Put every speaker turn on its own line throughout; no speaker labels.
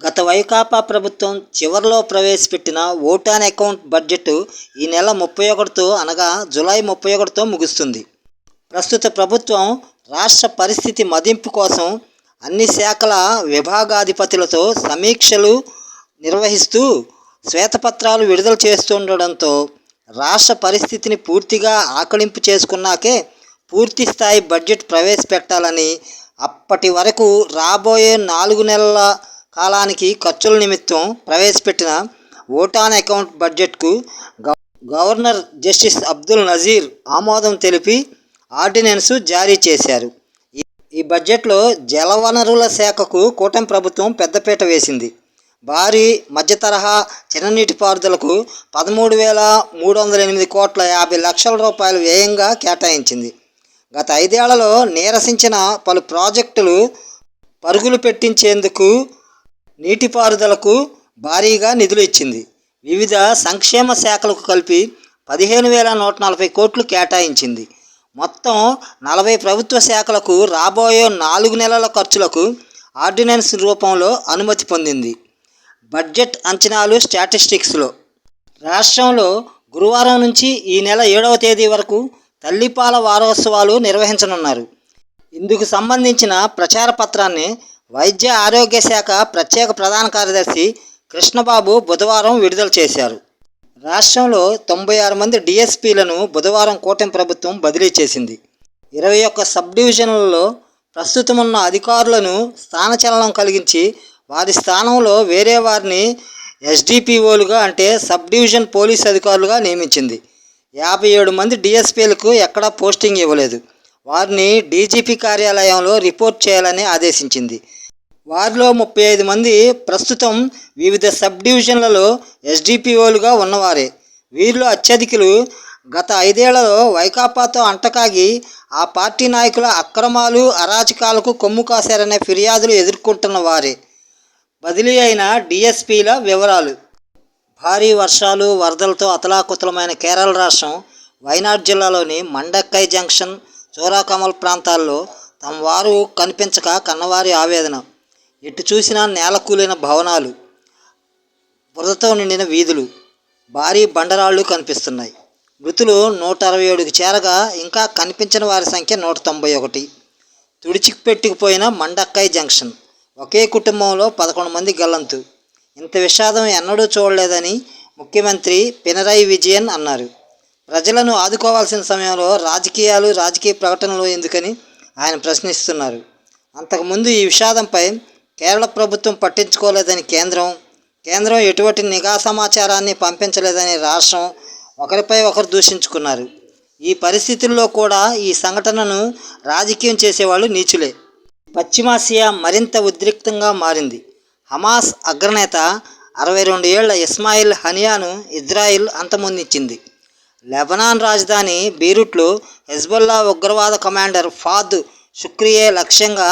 గత వైకాపా ప్రభుత్వం చివరిలో ప్రవేశపెట్టిన ఓటాన్ అకౌంట్ బడ్జెట్ ఈ నెల ముప్పై ఒకటితో అనగా జూలై ముప్పై ఒకటితో ముగుస్తుంది. ప్రస్తుత ప్రభుత్వం రాష్ట్ర పరిస్థితి మదింపు కోసం అన్ని శాఖల విభాగాధిపతులతో సమీక్షలు నిర్వహిస్తూ శ్వేతపత్రాలు విడుదల చేస్తుండడంతో రాష్ట్ర పరిస్థితిని పూర్తిగా ఆకలింపు చేసుకున్నాకే పూర్తి స్థాయి బడ్జెట్ ప్రవేశపెట్టాలని అప్పటి వరకు రాబోయే నాలుగు నెలల కాలానికి ఖర్చుల నిమిత్తం ప్రవేశపెట్టిన ఓటాన్ అకౌంట్ బడ్జెట్కు గవర్నర్ జస్టిస్ అబ్దుల్ నజీర్ ఆమోదం తెలిపి ఆర్డినెన్స్ జారీ చేశారు. ఈ- బడ్జెట్లో జలవనరుల శాఖకు కూటమి ప్రభుత్వం పెద్దపీట వేసింది. భారీ మధ్య తరహా చిన్న పదమూడు వేల మూడు వందల ఎనిమిది కోట్ల యాభై లక్షల రూపాయలు వ్యయంగా కేటాయించింది. గత ఐదేళ్ళలో నీరసించిన పలు ప్రాజెక్టులు పరుగులు పెట్టించేందుకు నీటిపారుదలకు భారీగా నిధులు ఇచ్చింది. వివిధ సంక్షేమ శాఖలకు కలిపి పదిహేను వేల నూట నలభై కోట్లు కేటాయించింది. మొత్తం నలభై ప్రభుత్వ శాఖలకు రాబోయే నాలుగు నెలల ఖర్చులకు ఆర్డినెన్స్ రూపంలో అనుమతి పొందింది. బడ్జెట్ అంచనాలు స్టాటిస్టిక్స్లో. రాష్ట్రంలో గురువారం నుంచి ఈ నెల ఏడవ తేదీ వరకు తల్లిపాల వారోత్సవాలు నిర్వహించనున్నారు. ఇందుకు సంబంధించిన ప్రచార పత్రాన్ని వైద్య ఆరోగ్య శాఖ ప్రత్యేక ప్రధాన కార్యదర్శి కృష్ణబాబు బుధవారం విడుదల చేశారు. రాష్ట్రంలో తొంభై ఆరు మంది డిఎస్పీలను బుధవారం కూటమి ప్రభుత్వం బదిలీ చేసింది. ఇరవై ఒక్క సబ్ డివిజన్లలో ప్రస్తుతం ఉన్న అధికారులను స్థానచలనం కలిగించి వారి స్థానంలో వేరే వారిని ఎస్డిపిఓలుగా అంటే సబ్ డివిజన్ పోలీస్ అధికారులుగా నియమించింది. యాభై ఏడు మంది డిఎస్పీలకు ఎక్కడా పోస్టింగ్ ఇవ్వలేదు. వారిని డీజీపీ కార్యాలయంలో రిపోర్ట్ చేయాలని ఆదేశించింది. వారిలో ముప్పై ఐదు మంది ప్రస్తుతం వివిధ సబ్ డివిజన్లలో ఎస్డిపిఓలుగా ఉన్నవారే. వీరిలో అత్యధికులు గత ఐదేళ్ళలో వైకాపాతో అంటకాగి ఆ పార్టీ నాయకుల అక్రమాలు అరాచకాలకు కొమ్ము కాశారనే ఫిర్యాదులు ఎదుర్కొంటున్న వారే. బదిలీ అయిన డిఎస్పీల వివరాలు. భారీ వర్షాలు వరదలతో అతలాకుతలమైన కేరళ రాష్ట్రం వైనాడ్ జిల్లాలోని మండక్కై జంక్షన్ చోరాకమల్ ప్రాంతాల్లో తమ వారు కనిపించక కన్నవారి ఆవేదన. ఎటు చూసినా నేల కూలిన భవనాలు బురదతో నిండిన వీధులు భారీ బండరాళ్ళు కనిపిస్తున్నాయి. మృతులు నూట అరవై ఏడుకి చేరగా ఇంకా కనిపించని వారి సంఖ్య నూట తొంభై ఒకటి. తుడిచిపెట్టుకుపోయిన మండక్కాయ్ మండక్కై జంక్షన్ ఒకే కుటుంబంలో పదకొండు మంది గల్లంతు. ఇంత విషాదం ఎన్నడూ చూడలేదని ముఖ్యమంత్రి పినరాయి విజయన్ అన్నారు. ప్రజలను ఆదుకోవాల్సిన సమయంలో రాజకీయాలు రాజకీయ ప్రకటనలు ఎందుకని ఆయన ప్రశ్నిస్తున్నారు. అంతకుముందు ఈ విషాదంపై కేరళ ప్రభుత్వం పట్టించుకోలేదని కేంద్రం కేంద్రం ఎటువంటి నిఘా సమాచారాన్ని పంపించలేదని రాష్ట్రం ఒకరిపై ఒకరు దూషించుకున్నారు. ఈ పరిస్థితుల్లో కూడా ఈ సంఘటనను రాజకీయం చేసేవాళ్ళు నీచులే. పశ్చిమాసియా మరింత ఉద్రిక్తంగా మారింది. హమాస్ అగ్రనేత అరవై రెండు ఏళ్ళ ఇస్మాయిల్ హనియాను ఇజ్రాయిల్ అంతమొందించింది. లెబనాన్ రాజధాని బీరూట్లో హెజ్బుల్లా ఉగ్రవాద కమాండర్ ఫాద్ షుక్రియే లక్ష్యంగా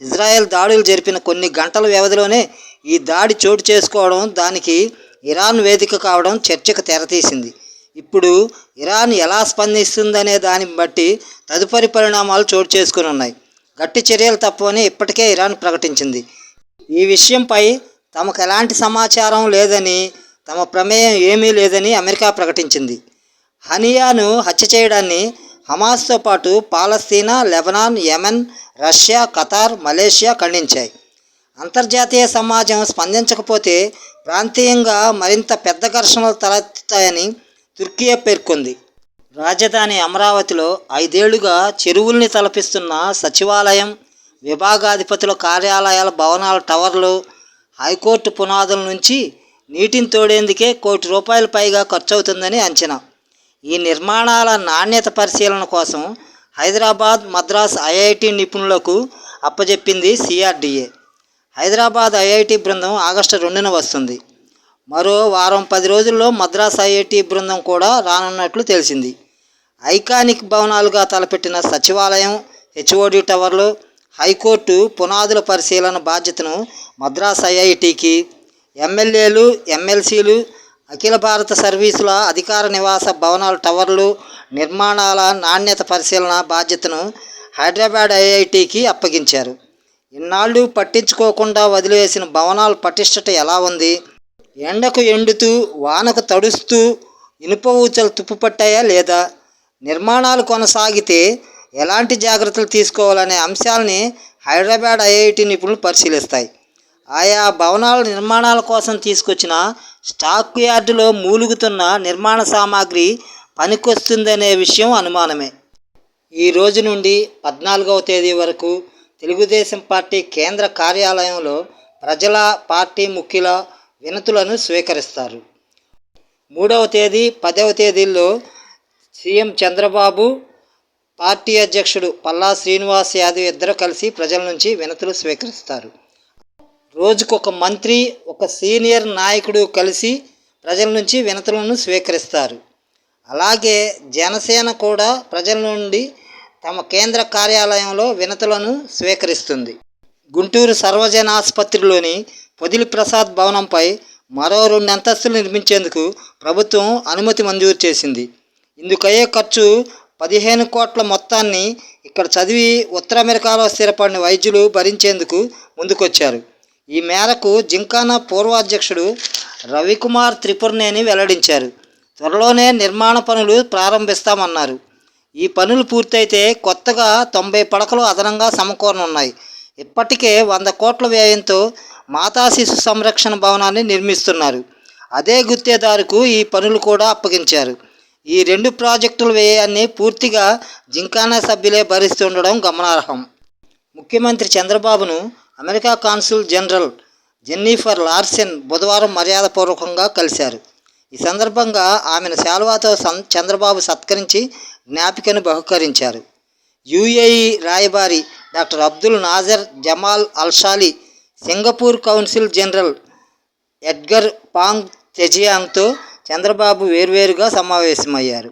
ఇజ్రాయెల్ దాడులు జరిపిన కొన్ని గంటల వ్యవధిలోనే ఈ దాడి చోటు చేసుకోవడం దానికి ఇరాన్ వేదిక కావడం చర్చకు తెరతీసింది. ఇప్పుడు ఇరాన్ ఎలా స్పందిస్తుందనే దాన్ని బట్టి తదుపరి పరిణామాలు చోటు చేసుకుని ఉన్నాయి. గట్టి చర్యలు తప్పవని ఇప్పటికే ఇరాన్ ప్రకటించింది. ఈ విషయంపై తమకు ఎలాంటి సమాచారం లేదని తమ ప్రమేయం ఏమీ లేదని అమెరికా ప్రకటించింది. హనియాను హత్య చేయడాన్ని హమాస్తో పాటు పాలస్తీనా Lebanon Yemen Russia Qatar Malaysia ఖండించాయి. అంతర్జాతీయ సమాజం స్పందించకపోతే ప్రాంతీయంగా మరింత పెద్ద ఘర్షణలు తలెత్తుతాయని తుర్కియా పేర్కొంది. రాజధాని అమరావతిలో ఐదేళ్ళుగా చెరువుల్ని తలపిస్తున్న సచివాలయం విభాగాధిపతుల కార్యాలయాల భవనాల టవర్లు హైకోర్టు పునాదుల నుంచి నీటిని తోడేందుకే కోటి రూపాయల పైగా ఖర్చు అవుతుందని అంచనా. ఈ నిర్మాణాల నాణ్యత పరిశీలన కోసం హైదరాబాద్ మద్రాస్ ఐఐటి నిపుణులకు అప్పజెప్పింది సిఆర్డిఏ. హైదరాబాద్ ఐఐటి బృందం ఆగస్టు రెండున వస్తుంది. మరో వారం పది రోజుల్లో మద్రాస్ ఐఐటి బృందం కూడా రానున్నట్లు తెలిసింది. ఐకానిక్ భవనాలుగా తలపెట్టిన సచివాలయం హెచ్ఓడి టవర్లు హైకోర్టు పునాదుల పరిశీలన బాధ్యతను మద్రాస్ ఐఐటికి ఎమ్మెల్యేలు ఎమ్మెల్సీలు అఖిల భారత సర్వీసుల అధికార నివాస భవనాలు టవర్లు నిర్మాణాల నాణ్యత పరిశీలన బాధ్యతను హైదరాబాద్ ఐఐటికి అప్పగించారు. ఇన్నాళ్ళు పట్టించుకోకుండా వదిలివేసిన భవనాల పటిష్టత ఎలా ఉంది? ఎండకు ఎండుతూ వానకు తడుస్తూ ఇనుప ఊచలు తుప్పుపట్టాయా లేదా? నిర్మాణాలు కొనసాగితే ఎలాంటి జాగ్రత్తలు తీసుకోవాలనే అంశాలని హైదరాబాద్ ఐఐటి నిపుణులు పరిశీలిస్తాయి. ఆయా భవనాల నిర్మాణాల కోసం తీసుకొచ్చిన స్టాక్ యార్డులో మూలుగుతున్న నిర్మాణ సామాగ్రి పనికొస్తుందనే విషయం అనుమానమే. ఈ రోజు నుండి పద్నాలుగవ తేదీ వరకు తెలుగుదేశం పార్టీ కేంద్ర కార్యాలయంలో ప్రజల పార్టీ ముఖ్యుల వినతులను స్వీకరిస్తారు. మూడవ తేదీ పదవ తేదీల్లో సీఎం చంద్రబాబు పార్టీ అధ్యక్షుడు పల్లా శ్రీనివాస్ యాదవ్ ఇద్దరు కలిసి ప్రజల నుంచి వినతులు స్వీకరిస్తారు. రోజుకు ఒక మంత్రి ఒక సీనియర్ నాయకుడు కలిసి ప్రజల నుంచి వినతులను స్వీకరిస్తారు. అలాగే జనసేన కూడా ప్రజల నుండి తమ కేంద్ర కార్యాలయంలో వినతులను స్వీకరిస్తుంది. గుంటూరు సర్వజన ఆసుపత్రిలోని పొదిలి ప్రసాద్ భవనంపై మరో రెండు అంతస్తులు నిర్మించేందుకు ప్రభుత్వం అనుమతి మంజూరు చేసింది. ఇందుకయ్యే ఖర్చు పదిహేను కోట్ల మొత్తాన్ని ఇక్కడ చదివి ఉత్తర అమెరికాలో స్థిరపడిన వైద్యులు భరించేందుకు ముందుకొచ్చారు. ఈ మేరకు జింకానా పూర్వాధ్యక్షుడు రవికుమార్ త్రిపురనేని వెల్లడించారు. త్వరలోనే నిర్మాణ పనులు ప్రారంభిస్తామన్నారు. ఈ పనులు పూర్తయితే కొత్తగా తొంభై పడకలు అదనంగా సమకూరనున్నాయి. ఇప్పటికే వంద కోట్ల వ్యయంతో మాతా శిశు సంరక్షణ భవనాన్ని నిర్మిస్తున్నారు. అదే గుత్తేదారుకు ఈ పనులు కూడా అప్పగించారు. ఈ రెండు ప్రాజెక్టుల వ్యయాన్ని పూర్తిగా జింకానా సభ్యులే భరిస్తుండడం గమనార్హం. ముఖ్యమంత్రి చంద్రబాబును America consul general Jennifer Larsen బుధవారం మర్యాదపూర్వకంగా కలిశారు. ఈ సందర్భంగా ఆమెను శాల్వాతో సం చంద్రబాబు సత్కరించి జ్ఞాపికను బహుకరించారు. యుఏఈ రాయబారి doctor Abdul Nasser Jamal Alshali Singapore council general Edgar Pang తెజియాంగ్తో Chandrababu వేర్వేరుగా సమావేశమయ్యారు.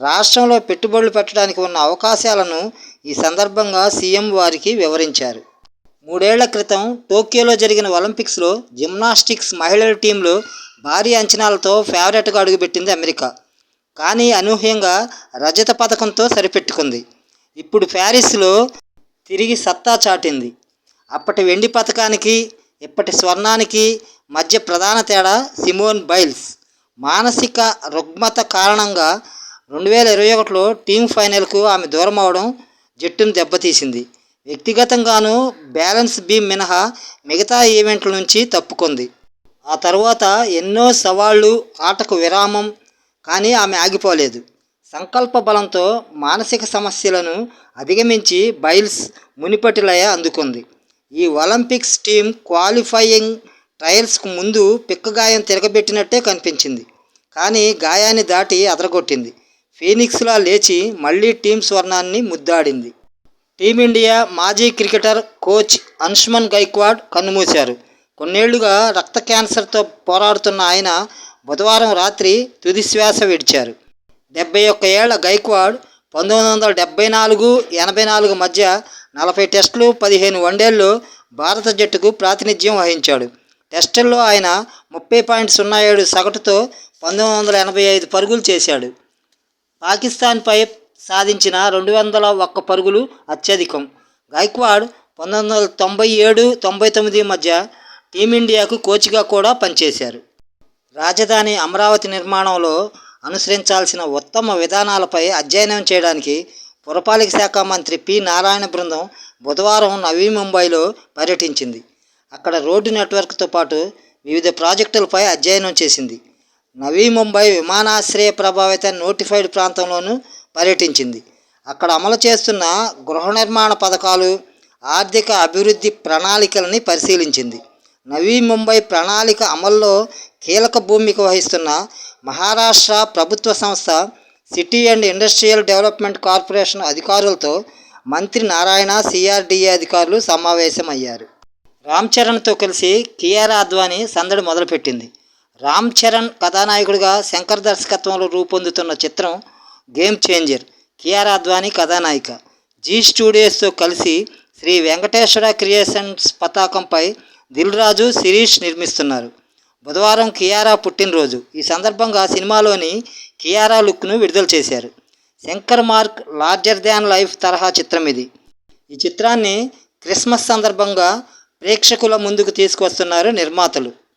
రాష్ట్రంలో పెట్టుబడులు పెట్టడానికి ఉన్న అవకాశాలను ఈ సందర్భంగా సీఎం వారికి వివరించారు. మూడేళ్ళ క్రితం టోక్యోలో జరిగిన ఒలింపిక్స్లో జిమ్నాస్టిక్స్ మహిళల టీంలో భారీ అంచనాలతో ఫేవరెట్గా అడుగుపెట్టింది అమెరికా. కానీ అనూహ్యంగా రజత పథకంతో సరిపెట్టుకుంది. ఇప్పుడు ప్యారిస్లో తిరిగి సత్తా చాటింది. అప్పటి వెండి పథకానికి ఇప్పటి స్వర్ణానికి మధ్య ప్రధాన తేడా సిమోన్ బైల్స్. మానసిక రుగ్మత కారణంగా రెండు వేల ఇరవై ఒకటిలో టీం ఫైనల్కు ఆమె దూరం అవడం జట్టును దెబ్బతీసింది. వ్యక్తిగతంగానూ బ్యాలెన్స్ బీమ్ మినహా మిగతా ఈవెంట్ల నుంచి తప్పుకుంది. ఆ తర్వాత ఎన్నో సవాళ్ళు ఆటకు విరామం కానీ ఆమె ఆగిపోలేదు. సంకల్ప బలంతో మానసిక సమస్యలను అధిగమించి బైల్స్ మునిపటిలయ అందుకుంది. ఈ ఒలింపిక్స్ టీం క్వాలిఫైయింగ్ ట్రయల్స్కు ముందు పిక్కగాయం తిరగబెట్టినట్టే కనిపించింది. కానీ గాయాన్ని దాటి అదరగొట్టింది. ఫీనిక్స్లా లేచి మళ్ళీ టీం స్వర్ణాన్ని ముద్దాడింది. టీమిండియా మాజీ క్రికెటర్ కోచ్ అన్షుమన్ గైక్వాడ్ కన్నుమూశారు. కొన్నేళ్ళుగా రక్త క్యాన్సర్తో పోరాడుతున్న ఆయన బుధవారం రాత్రి తుదిశ్వాస విడిచారు. డెబ్బై ఒక్క ఏళ్ళ గైక్వాడ్ పంతొమ్మిది వందల డెబ్బై నాలుగు ఎనభై నాలుగు మధ్య నలభై టెస్టులు పదిహేను వన్డేల్లో భారత జట్టుకు ప్రాతినిధ్యం వహించాడు. టెస్టుల్లో ఆయన ముప్పై పాయింట్ సున్నా ఏడు సగటుతో పంతొమ్మిది వందల ఎనభై ఐదు పరుగులు చేశాడు. పాకిస్తాన్పై సాధించిన రెండు వందల ఒక్క పరుగులు అత్యధికం. గాయక్వాడ్ పంతొమ్మిది వందల తొంభై ఏడు తొంభై తొమ్మిది మధ్య టీమిండియాకు కోచ్గా కూడా పనిచేశారు. రాజధాని అమరావతి నిర్మాణంలో అనుసరించాల్సిన ఉత్తమ విధానాలపై అధ్యయనం చేయడానికి పురపాలిక శాఖ మంత్రి పి నారాయణ బృందం బుధవారం నవీ ముంబైలో పర్యటించింది. అక్కడ రోడ్డు నెట్వర్క్తో పాటు వివిధ ప్రాజెక్టులపై అధ్యయనం చేసింది. నవీ ముంబై విమానాశ్రయ ప్రభావిత నోటిఫైడ్ ప్రాంతంలోనూ పర్యటించింది. అక్కడ అమలు చేస్తున్న గృహ నిర్మాణ పథకాలు ఆర్థిక అభివృద్ధి ప్రణాళికలని పరిశీలించింది. నవీ ముంబై ప్రణాళిక అమల్లో కీలక భూమిక వహిస్తున్న మహారాష్ట్ర ప్రభుత్వ సంస్థ city and industrial development corporation అధికారులతో మంత్రి నారాయణ సిఆర్డీఏ అధికారులు సమావేశమయ్యారు. రామ్ చరణ్తో కలిసి కియారా అద్వానీ సందడి మొదలుపెట్టింది. రామ్ చరణ్ కథానాయకుడిగా శంకర్ దర్శకత్వంలో రూపొందుతున్న చిత్రం గేమ్ చేంజర్ కియారా అద్వానీ కథానాయిక. జీ స్టూడియోస్తో కలిసి శ్రీ వెంకటేశ్వర క్రియేషన్స్ పతాకంపై దిల్ రాజు శిరీష్ నిర్మిస్తున్నారు. బుధవారం కియారా పుట్టినరోజు. ఈ సందర్భంగా సినిమాలోని కియారా లుక్ను విడుదల చేశారు. Shankar mark larger than life తరహా చిత్రం ఇది. ఈ చిత్రాన్ని క్రిస్మస్ సందర్భంగా ప్రేక్షకుల ముందుకు తీసుకొస్తున్నారు నిర్మాతలు.